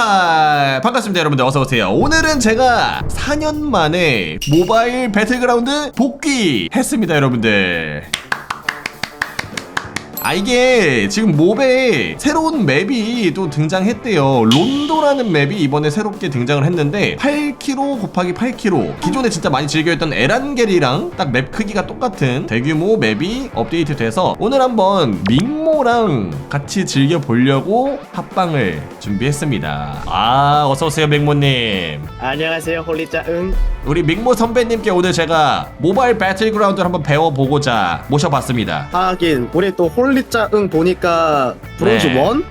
하이하이 반갑습니다 여러분들. 어서오세요. 오늘은 제가 4년 만에 모바일 배틀그라운드 복귀 했습니다 여러분들 아 이게 지금 몹에 새로운 맵이 또 등장했대요. 론도라는 맵이 이번에 새롭게 등장을 했는데 8kg 곱하기 8kg 기존에 진짜 많이 즐겨했던 에란겔이랑 딱 맵 크기가 똑같은 대규모 맵이 업데이트 돼서 오늘 한번 밍모랑 같이 즐겨보려고 합방을 준비했습니다. 아 어서오세요 맹모님. 안녕하세요 홀리짜 응? 우리 밍모 선배님께 오늘 제가 모바일 배틀그라운드를 한번 배워보고자 모셔봤습니다. 하긴 우리 또 홀 리짜 응 보니까 브론즈 네. 원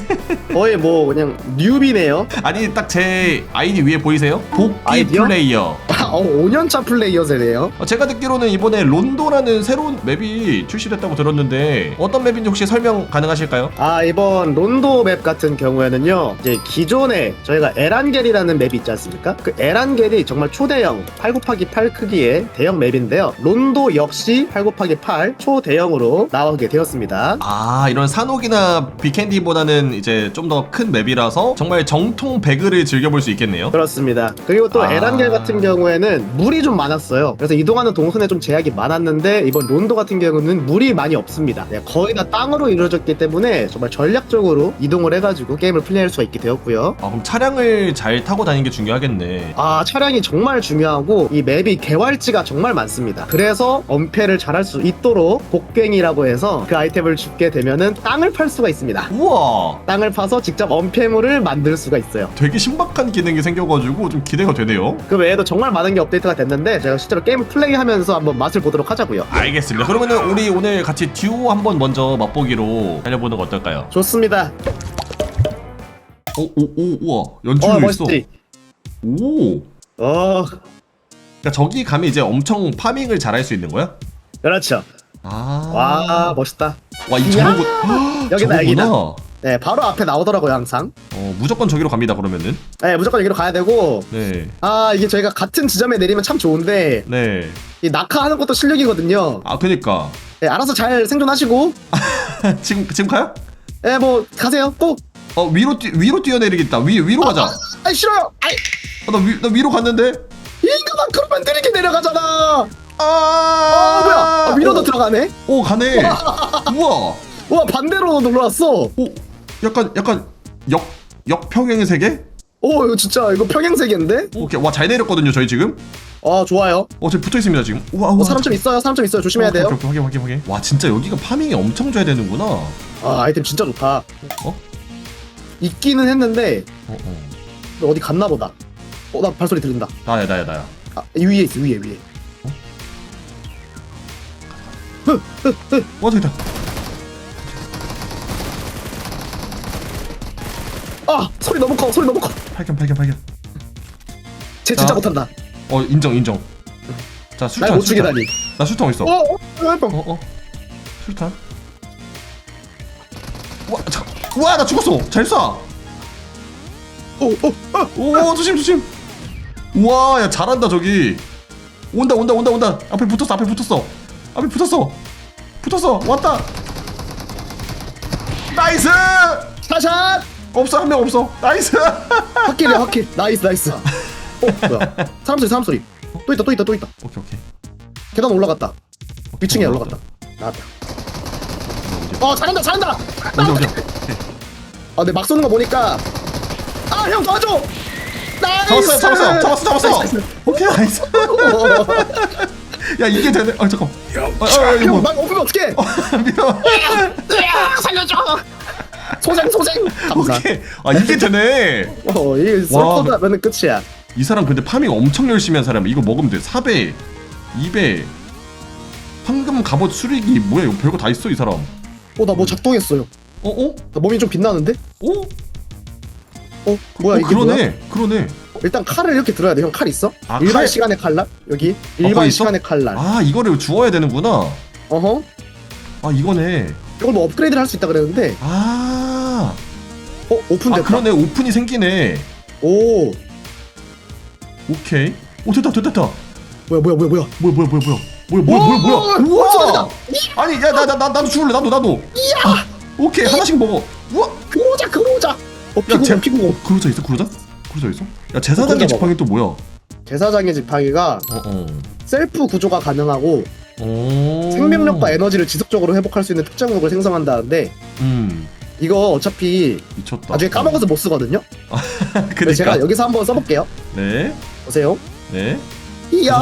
거의 뭐 그냥 뉴비네요 아니 딱 제 아이디 위에 보이세요? 복귀 아이디요? 플레이어 어 5년차 플레이어 세네요 어, 제가 듣기로는 이번에 론도라는 새로운 맵이 출시됐다고 들었는데 어떤 맵인지 혹시 설명 가능하실까요? 아 이번 론도 맵 같은 경우에는요 이제 기존에 저희가 에란겔이라는 맵이 있지 않습니까 그 에란겔이 정말 초대형 8 곱하기 8 크기의 대형 맵인데요 론도 역시 8 곱하기 8 초대형으로 나오게 되었습니다 아 이런 산옥이나 비캔디보다는 이제 좀 더 큰 맵이라서 정말 정통 배그를 즐겨볼 수 있겠네요 그렇습니다. 그리고 또 아. 에란겔 같은 경우에는 물이 좀 많았어요. 그래서 이동하는 동선에 좀 제약이 많았는데 이번 론도 같은 경우는 물이 많이 없습니다. 네, 거의 다 땅으로 이루어졌기 때문에 정말 전략적으로 이동을 해가지고 게임을 플레이할 수가 있게 되었고요. 아 그럼 차량을 잘 타고 다니는 게 중요하겠네 아 차량이 정말 중요하고 이 맵이 개활지가 정말 많습니다. 그래서 엄폐를 잘할 수 있도록 복갱이라고 해서 그 아이템을 줍게 되면은 땅을 팔 수가 있습니다. 우와 땅을 파서 직접 엄폐물을 만들 수가 있어요. 되게 신박한 기능이 생겨가지고 좀 기대가 되네요 그 외에도 정말 많은 게 업데이트가 됐는데 제가 실제로 게임을 플레이하면서 한번 맛을 보도록 하자고요. 알겠습니다 그러면은 우리 오늘 같이 듀오 한번 먼저 맛보기로 달려보는 거 어떨까요? 좋습니다. 오 오 오 우와 연출도 어 있어 멋있지. 오 어 그러니까 저기 가면 이제 엄청 파밍을 잘할 수 있는 거야? 그렇죠. 아. 와 멋있다. 와, 이 야! 저런 곳. 여기다, 저거구나. 여기다. 네 바로 앞에 나오더라고요 항상. 어, 무조건 저기로 갑니다, 그러면은. 네 무조건 여기로 가야 되고 네. 아 이게 저희가 같은 지점에 내리면 참 좋은데 네. 이 낙하하는 것도 실력이거든요. 아, 그니까. 네, 알아서 잘 생존하시고 지금, 지금 가요? 네 뭐 가세요 꼭. 어, 위로 뛰, 위로 뛰어내리겠다. 위, 위로 가자. 아, 아 싫어요. 아이 어, 나, 위, 나 위로 갔는데? 이 인간아 그러면 느리게 내려가잖아. 아, 아 뭐야? 아, 위로도 들어가네. 오, 가네. 우와. 와 반대로 놀러 왔어. 오, 약간, 약간, 역, 역평행의 세계? 오 이거 진짜 이거 평행세계인데? 오케이. 와, 잘 내렸거든요, 저희 지금. 아 좋아요. 어, 저기 붙어 있습니다, 지금. 우와, 우와. 어, 사람 좀 있어요. 사람 좀 있어요. 조심해야 돼요. 오케이, 오케이, 확인, 확인, 확인. 와, 진짜 여기가 파밍이 엄청 줘야 되는구나. 어, 아 아이템 진짜 좋다. 어? 있기는 했는데 어. 어디 갔나 보다. 어나 발소리 들린다. 나야, 나야, 나야. 아 위에 있어 위에 위에. 어, 저기다. 아 소리 너무 커 소리 너무 커. 발견, 발견, 발견. 쟤 진짜 자. 못한다. 어 인정 인정 자 날 술탄 못 죽게 술탄 다니. 나 술탄 있어 어, 어, 어, 어. 어 어 술탄 와와나 죽었어 잘 쏴 오, 오, 어. 오 조심 조심 우와 야 잘한다 저기 온다 온다 온다 온다 앞에 붙었어 앞에 붙었어 앞에 붙었어 붙었어 왔다 나이스 샤샷. 없어 한 명 없어 나이스 확킬이야 확킬. 나이스 나이스. 어 뭐야? 사람 소리 사람 소리. 또 있다 또 있다 또 있다. 오케이 오케이 계단 올라갔다. 위층에 올라갔다. 나왔다. 어 잘한다 잘한다. 어디 오케이. 아 내 막 쏘는 거 보니까 아 형 도와줘. 나이스. 잡았어요 잡았어 잡았어 잡았어 나이스, 나이스. 오케이 나이스 야 이게 되네 아 잠깐 아, 아, 이거 뭐. 형막 엎으면 어떡해? 미안 살려줘. 소생 소생. 감사. 오케이 아 이게 되네 어 이게 와. 솔코드 하면은 끝이야. 이 사람 근데 파밍 엄청 열심히 한 사람 이거 먹으면 돼 4배 2배 황금 갑옷 수리기 뭐야 이거 별거 다 있어 이 사람 어나뭐 작동했어요. 어? 어? 나 몸이 좀 빛나는데? 어? 어 뭐야 어, 이게 그러네 뭐야? 그러네 일단 칼을 이렇게 들어야 돼. 형 칼 있어? 아, 일반 칼- 시간의 칼날 여기 거기 일반 있어? 시간의 칼날. 아 이거를 주워야 되는구나 어허. 아 이거네 이걸 뭐 업그레이드를 할 수 있다 그랬는데 아, 어 오픈됐다. 아 그러네. 오픈이 생기네. 오. 오케이. 오 됐다 됐다 됐다. 뭐야 뭐야 뭐야 뭐야. 뭐야 뭐야 뭐야 뭐야? 뭐야 뭐야 뭐야 뭐야? 우와! 소리다. 아니 야 나 나 나 나도 죽을래. 나도 나도. 이야! 오케이. 하나씩 먹어. 우와! 그로자 그로자. 어 피구공 제- 피구공 그러자 있어 그러자? 그러자 있어? 야 제사장의 그러자 지팡이 또 뭐야? 제사장의 지팡이가 어어. 셀프 구조가 가능하고 오. 생명력과 에너지를 지속적으로 회복할 수 있는 특정목을 생성한다는데 음 이거 어차피 미쳤다 나중에 까먹어서 못 쓰거든요. 그러니까 제가 여기서 한번 써볼게요. 네 보세요. 네. 이야.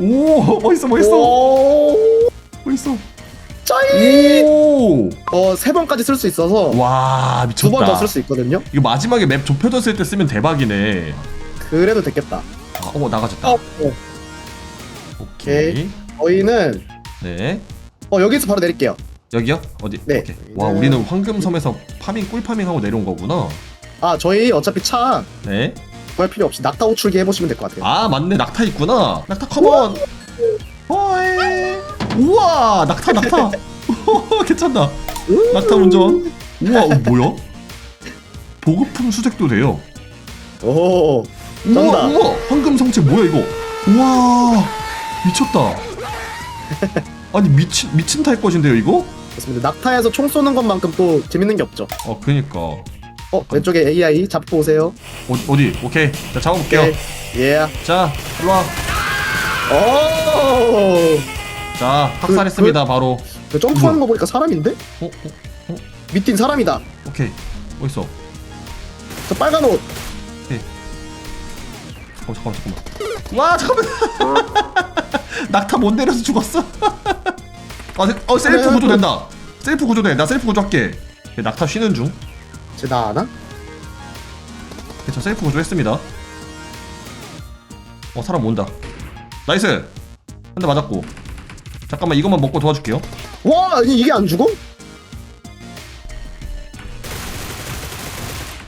오 멋있어 멋있어 오. 멋있어 짜이. 오와 어세 번까지 쓸 수 있어서 미쳤다 두번더쓸수 있거든요. 이거 마지막에 맵 좁혀졌을 때 쓰면 대박이네 그래도 됐겠다. 아, 어 나가졌다 어, 어. 오케이 저희는 네 어 여기서 바로 내릴게요. 여기요? 어디? 네. 오케이. 와 네. 우리는 황금섬에서 파밍 꿀 파밍하고 내려온 거구나. 아 저희 어차피 차 네. 구할 필요 없이 낙타 호출기 해보시면 될 것 같아요. 아 맞네. 낙타 있구나. 낙타 컴온 호이. 우와! 낙타 낙타. 괜찮다. 낙타 운전. 우와 어, 뭐야? 보급품 수색도 돼요. 오. 우와 쩐다. 우와. 황금 성체 뭐야 이거? 우와. 미쳤다. 아니 미친 미친 탈 것인데요 이거 좋습니다. 낙타에서 총 쏘는 것만큼 또 재밌는 게 없죠. 어 그니까 어 왼쪽에 AI 잡고 오세요. 어, 어디 오케이 자 잡아볼게요 오케이. 예. 자 일로와 오. 자 학살했습니다 바로 저 점프하는. 거 보니까 사람인데? 어, 어 밑인 사람이다. 오케이 어딨어 저 빨간 옷. 어 잠깐만 잠깐만 와 잠깐만 낙타 못 내려서 죽었어 아, 세- 어 셀프 구조 된다. 셀프 구조 돼 나 셀프 구조 할게. 예, 낙타 쉬는 중. 쟤나 아나? 예, 저 셀프 구조 했습니다. 어 사람 온다. 나이스! 한 대 맞았고. 잠깐만 이것만 먹고 도와줄게요. 와 아니 이게 안 죽어?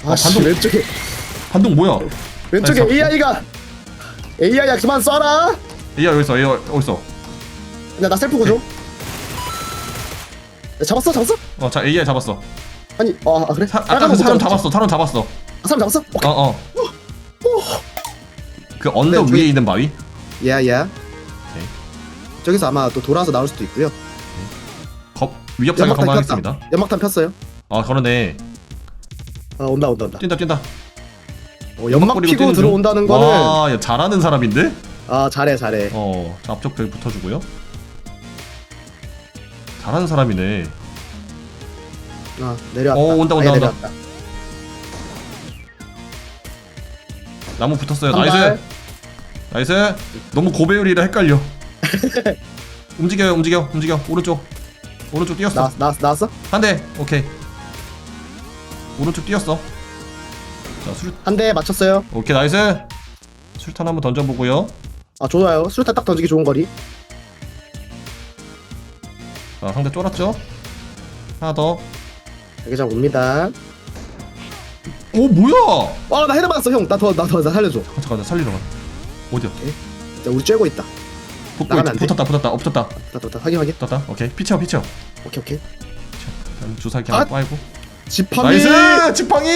아씨 반동. 왼쪽에. 반동 뭐야? 왼쪽에 아니, AI가. AI야 그만 쏴라. 얘야 어딨어? 얘 어딨어? 야, 나 셀프 구조. 야, 잡았어 잡았어? 어 자 AI 잡았어 아니 어 아, 그래? 사, 아까 그옷 사람? 잡았어 사람 잡았어 아, 사람 잡았어? 오케이. 어어 그 언덕 네, 위에 저기- 있는 바위 야야. 오케이. 저기서 아마 또 돌아서 나올 수도 있고요. 겁 위협 사격 한번 하겠습니다 연막탄 폈어요. 아 그러네 아 온다 온다 온다. 뛴다 뛴다 어, 연막 피고 뛰는 중. 들어온다는 거는 와, 야, 잘하는 사람인데? 아 잘해 잘해. 어, 자, 앞쪽 벽 붙어주고요. 잘하는 사람이네. 아 내려왔다. 어, 온다, 온다, 아예 온다. 내려왔다. 나무 붙었어요. 한 나이스. 발. 나이스. 너무 고배율이라 헷갈려. 움직여요, 움직여, 움직여. 오른쪽. 오른쪽 뛰었어. 나, 나, 나왔어? 한 대. 오케이. 오른쪽 뛰었어. 자, 술. 한 대 맞췄어요. 오케이, 나이스. 술탄 한번 던져보고요. 아 좋아요. 수류탄 딱 던지기 좋은 거리. 자, 상대 쫄았죠? 하나 더. 대기장 옵니다. 오, 뭐야? 아나 헤드 맞았어 형. 나 더 나 더 나 살려줘. 아, 잠깐, 나 살리러 가. 어디야? 자, 우리 쬐고 있다. 붙고 나가면 있, 안 돼? 붙었다, 붙었다, 어, 붙었다. 됐다 됐다 확인 확인. 붙었다. 오케이. 피쳐, 피쳐. 오케이 오케이. 자, 주사기 아! 하나 빠이고. 지팡이. 나이스! 지팡이!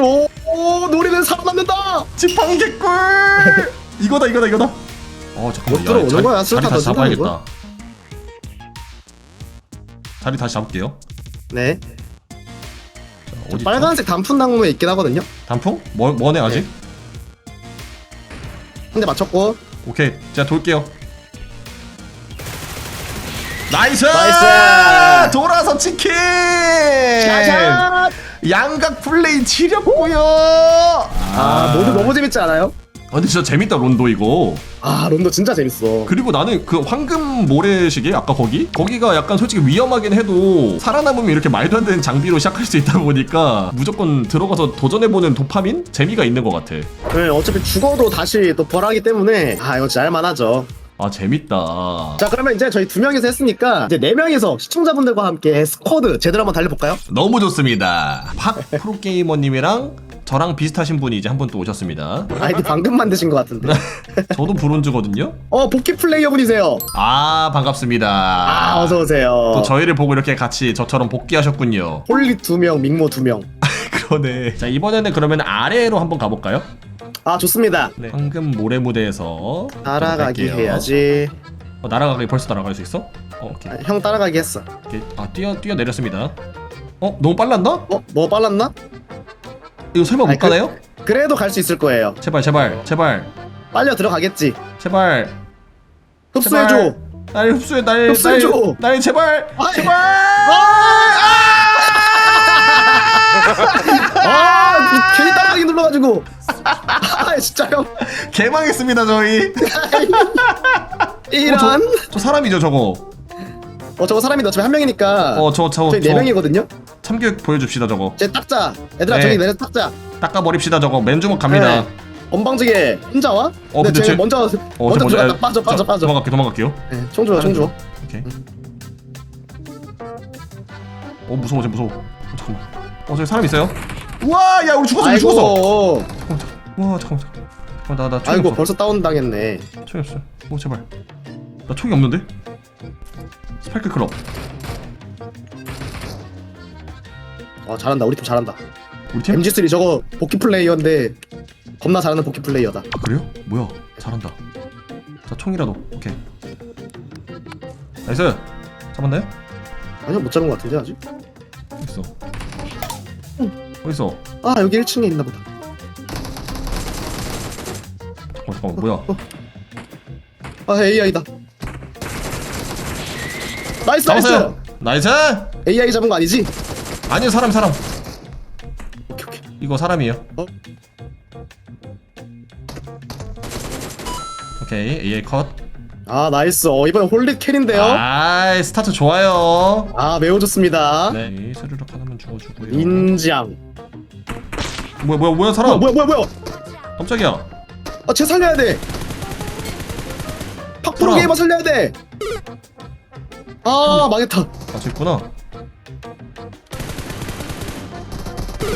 오, 오 노리는 살아남는다. 지팡이 개꿀! 이거다, 이거다, 이거다. 어, 잠깐만. 못 들어오는 거야? 다시 잡아야겠다. 거야? 자리 다시 잡을게요. 네. 자, 어디 있죠? 빨간색 단풍 나무에 있긴 하거든요. 단풍? 뭐, 뭐네 아직? 한 대 맞췄고. 오케이. 제가 돌게요. 나이스! 나이스! 돌아서 치킨! 샤샷. 양각 플레이 지렸고요. 아 모두 너무 재밌지 않아요? 아, 근데 진짜 재밌다 론도 이거. 아 론도 진짜 재밌어. 그리고 나는 그 황금 모래시계 아까 거기 거기가 약간 솔직히 위험하긴 해도 살아남으면 이렇게 말도 안 되는 장비로 시작할 수 있다 보니까 무조건 들어가서 도전해보는 도파민 재미가 있는 것 같아. 네, 어차피 죽어도 다시 또 벌하기 때문에 아 이거 진짜 할만하죠. 아 재밌다. 자 그러면 이제 저희 두 명이서 했으니까 이제 네 명이서 시청자분들과 함께 스쿼드 제대로 한번 달려볼까요? 너무 좋습니다. 박 프로게이머님이랑 저랑 비슷하신 분이 이제 한 분 또 오셨습니다. 아이디 방금 만드신 것 같은데. 저도 브론즈거든요. 어 복귀 플레이어 분이세요. 아 반갑습니다. 아 어서 오세요. 또 저희를 보고 이렇게 같이 저처럼 복귀하셨군요. 홀리 두 명, 믹모 두 명. 그러네. 자 이번에는 그러면 아래로 한번 가볼까요? 아 좋습니다. 네. 황금 모래 무대에서 따라가기 갈게요. 해야지. 어, 날아가기 벌써 날아갈 수 있어? 어, 오케이. 아, 형 따라가기 했어. 오케이. 아 뛰어 뛰어 내렸습니다. 어 너무 빨랐나? 어? 뭐 빨랐나? 이거 설마 못 아니, 그- 가나요? 그래도 갈 수 있을 거예요. 제발 제발 제발. 빨려 들어가겠지. 제발. 흡수해줘. 날 흡수해 날 흡수해줘. 날, 날 제발. 아이. 제발. 아! 괜히 따라가기 눌러가지고. 아 진짜 형. 개망했습니다 저희. 이런. 저 사람이죠 저거. 어 저거 사람이 어차피 한 명이니까. 어 저 저 저희 네 명이거든요 참교육 보여줍시다 저거. 제 탁자. 얘들아 네. 저기 내려 탁자. 닦아버립시다 저거. 맨주먹 갑니다. 네. 건방지게 혼자 와? 어, 근데 쟤 쟤- 먼저 어, 먼저 저 들어갔다. 에, 빠져 빠져 저, 빠져. 도망갈게요 도망갈게요. 네, 총 주워 총 주워. 오케이. 어 무서워 쟤 무서워. 어, 잠깐만. 어 저기 사람 있어요? 우와 야 우리 죽었어 우리 죽었어. 와 잠깐만 잠깐만. 나나 총이 아이고 없어. 벌써 다운 당했네. 총이 없어. 오 제발. 나 총이 없는데? 스파이크 클럽 와 잘한다. 우리 팀 잘한다. 우리 팀? MG3 저거 복귀 플레이어인데 겁나 잘하는 복귀 플레이어다. 아, 그래요? 뭐야? 잘한다. 자 총이라도. 오케이. 나이스! 잡았나요? 아니요 못 잡은 것 같은데 아직? 어딨어? 어딨어? 아 여기 1층에 있나 보다. 어 잠깐만. 뭐야? 아 AI다. 나이스 잡았어요 나이스! 나이스! AI 잡은 거 아니지? 아니요 사람 사람. 오케이 오케이. 이거 사람이에요. 어? 오케이 AA 컷. 아 나이스. 어 이번엔 홀릿 캔인데요. 아, 아이 스타트 좋아요. 매우 좋습니다. 네 스르륵 하나만 주워주고요. 인장 뭐야 뭐야 뭐야 사람? 어, 뭐야 뭐야 뭐야. 깜짝이야. 아쟤 살려야 돼. 팍프로 사람. 게이머 살려야 돼아 망했다. 아 저 있구나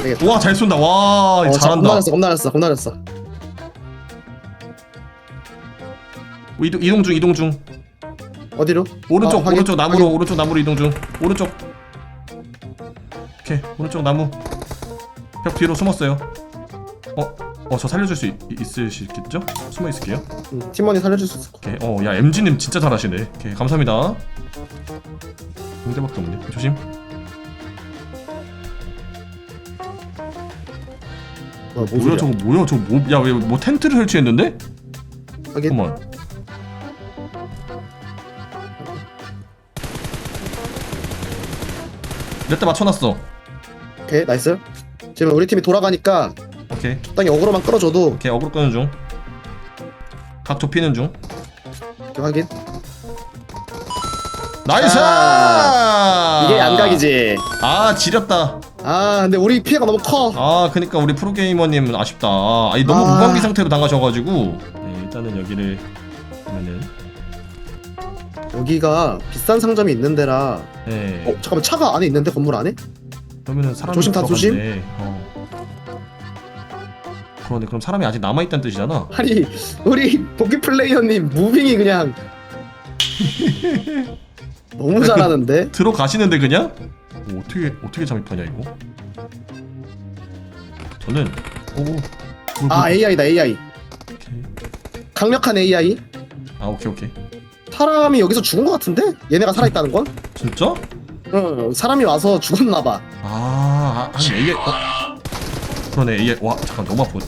되겠다. 와 잘 쏜다. 와 어, 자, 잘한다. 겁나렸어 겁나렸어 겁나렸어. 어, 이동, 이동 중 이동 중. 어디로? 오른쪽 어, 확인, 오른쪽 나무로 확인. 오른쪽 나무로 이동 중. 오른쪽. 오케이 오른쪽 나무. 벽 뒤로 숨었어요. 어? 어 저 살려줄 수 있, 있으시겠죠? 숨어 있을게요. 응, 팀원이 살려줄 수 있을 것 오케이 어야 MG님 진짜 잘하시네. 오케이 감사합니다. 공대밖에 없네. 조심 어, 뭐야 저거 뭐야 저거 뭐, 야왜 뭐 텐트를 설치했는데? 확인 잠깐만. 몇대 맞춰놨어? 오케이 나이스. 지금 우리 팀이 돌아가니까 오케이. 적당히 어그로만 끌어줘도 오케이 어그로 끄는 중각 좁히는 중. 오케이, 확인. 나이스! 이게 양각이지. 아 지렸다 아 근데 우리 피해가 너무 커 아 그니까 우리 프로게이머님 아쉽다 아니 너무 아. 무방비 상태로 당하셔가지고 네 일단은 여기를 보면은 여기가 비싼 상점이 있는 데라 네 어 잠깐만 차가 안에 있는데 건물 안에? 그러면은 사람이 조심, 다 조심. 어. 그러네 그럼 사람이 아직 남아있다는 뜻이잖아 아니 우리 복귀 플레이어님 무빙이 그냥 너무 잘하는데 들어가시는데 그냥? 오, 어떻게 어떻게 잠입하냐 이거? 저는 오아 AI다 AI 오케이. 강력한 AI 아 오케이 오케이. 사람이 여기서 죽은 것 같은데? 얘네가 살아있다는 건? 진짜? 응 사람이 와서 죽었나봐. 아, 아 아니 AI 어? 그러네 AI 와 잠깐 너무 아프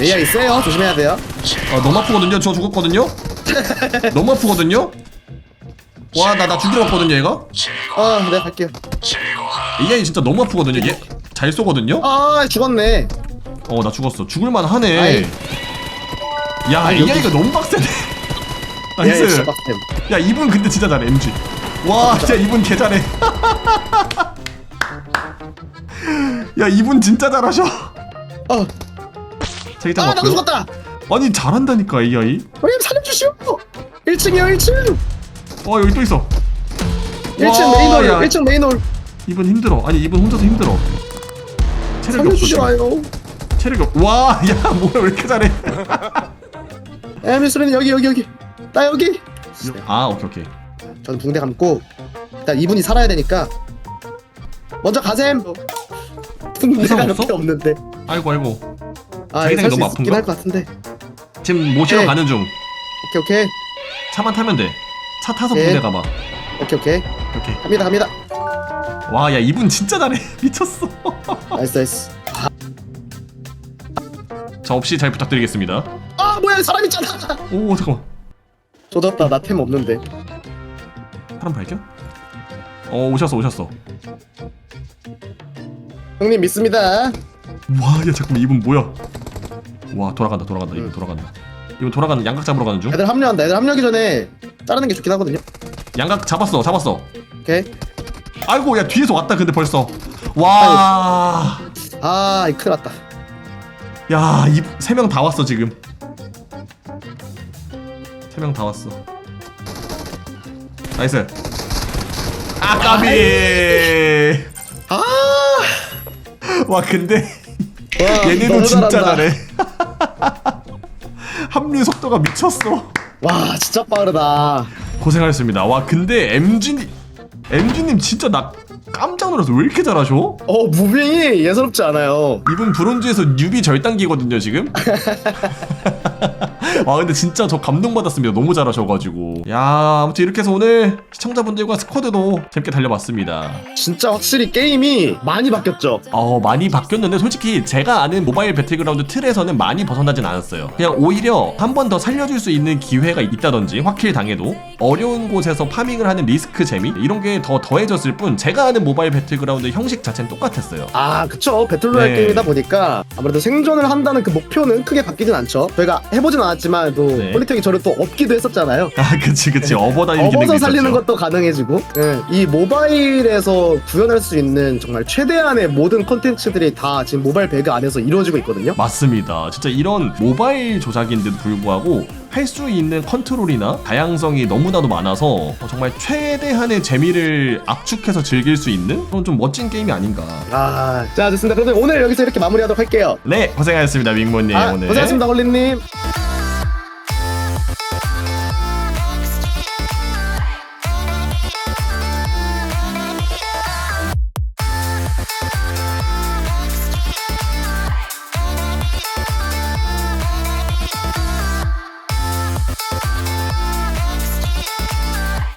AI 세요? 조심해야 돼요. 아 너무 아프거든요? 저 죽었거든요? 너무 아프거든요? 와 나 나 죽이러 왔거든요 얘가 아네 갈게요. AI 진짜 너무 아프거든요. 얘 잘 쏘거든요? 아 죽었네. 어 나 죽었어. 죽을만 하네. 야 아이, 여기- AI가 너무 빡세네. 나이스. 진짜 빡셈. 야 이분 근데 진짜 잘해 MG 와 진짜. 이분 개 잘해. 야 이분 진짜 잘하셔. 어. 자기장 아 나도 맞고요. 죽었다. 아니 잘한다니까 AI 형님 살려주시오. 1층이요 1층. 어 여기 또 있어 1층 와, 메인 홀 야. 1층 메인 홀. 이분 힘들어. 아니 이분 혼자서 힘들어. 체력이 없어 지금. 체력이 없 와 야 뭐야 왜 이렇게 잘해? 에미스는 여기 여기 여기. 나 여기. 아 오케이 오케이. 저는 붕대 감고 일단 이분이 살아야 되니까 먼저 가셈. 붕대가 이상 몇개 없어? 없는데. 아이고 아이고. 아 자기장이 살수 너무 있긴 아픈가? 할것 같은데. 지금 모시러 오케이. 가는 중. 오케이 오케이. 차만 타면 돼 차 타서 네. 군대 가봐. 오케이 오케이 오케이. 갑니다 갑니다. 와 야 이분 진짜 잘해. 미쳤어. 나이스 나이스. 자 없이 잘 부탁드리겠습니다. 아 뭐야 사람 있잖아. 오 잠깐만. 조졌다 나 템 없는데. 사람 발견? 어 오셨어 오셨어. 형님 믿습니다. 와 야 잠깐만 이분 뭐야? 와 돌아간다 돌아간다 이분 돌아간다. 이분 돌아가는 양각 잡으러 가는 중? 애들 합류한다 애들 합류하기 전에 자르는 게 좋긴 하거든요. 양각 잡았어 잡았어 오케이 아이고 야 뒤에서 왔다 근데 벌써 와 아 큰일 났다 야, 이 세 명 다 왔어 지금. 세 명 다 왔어. 나이스. 아 까비. 아 와 근데 와, 얘네도 너무 진짜 잘한다. 잘해. 합류 속도가 미쳤어. 와 진짜 빠르다 고생하셨습니다. 와 근데 MG MG님 진짜 나 깜짝 놀라서 왜 이렇게 잘하셔? 어 무빙이 예사롭지 않아요 이분 브론즈에서 뉴비 절단기거든요 지금. 와 근데 진짜 저 감동받았습니다. 너무 잘하셔가지고. 야 아무튼 이렇게 해서 오늘 시청자분들과 스쿼드도 재밌게 달려봤습니다. 진짜 확실히 게임이 많이 바뀌었죠 어 많이 바뀌었는데 솔직히 제가 아는 모바일 배틀그라운드 틀에서는 많이 벗어나진 않았어요. 그냥 오히려 한 번 더 살려줄 수 있는 기회가 있다든지 확킬 당해도 어려운 곳에서 파밍을 하는 리스크 재미 이런 게 더 더해졌을 뿐 제가 아는 모바일 배틀그라운드 형식 자체는 똑같았어요. 아 그쵸 배틀로얄 네. 게임이다 보니까 아무래도 생존을 한다는 그 목표는 크게 바뀌진 않죠 저희가 해보진 않았지만 또 네. 폴리텍이 저를 또 업기도 했었잖아요 아 그치 그치 업어 다니는 업어서 기능도 살리는 있었죠. 것도 가능해지고 예, 이 모바일에서 구현할 수 있는 정말 최대한의 모든 컨텐츠들이 다 지금 모바일 배그 안에서 이루어지고 있거든요 맞습니다. 진짜 이런 모바일 조작인데도 불구하고 할 수 있는 컨트롤이나 다양성이 너무나도 많아서 어, 정말 최대한의 재미를 압축해서 즐길 수 있는 그런 좀 멋진 게임이 아닌가. 아, 자 좋습니다 그러면 오늘 여기서 이렇게 마무리하도록 할게요 네, 고생하셨습니다, 윙모님 아, 오늘. 고생하셨습니다 홀리님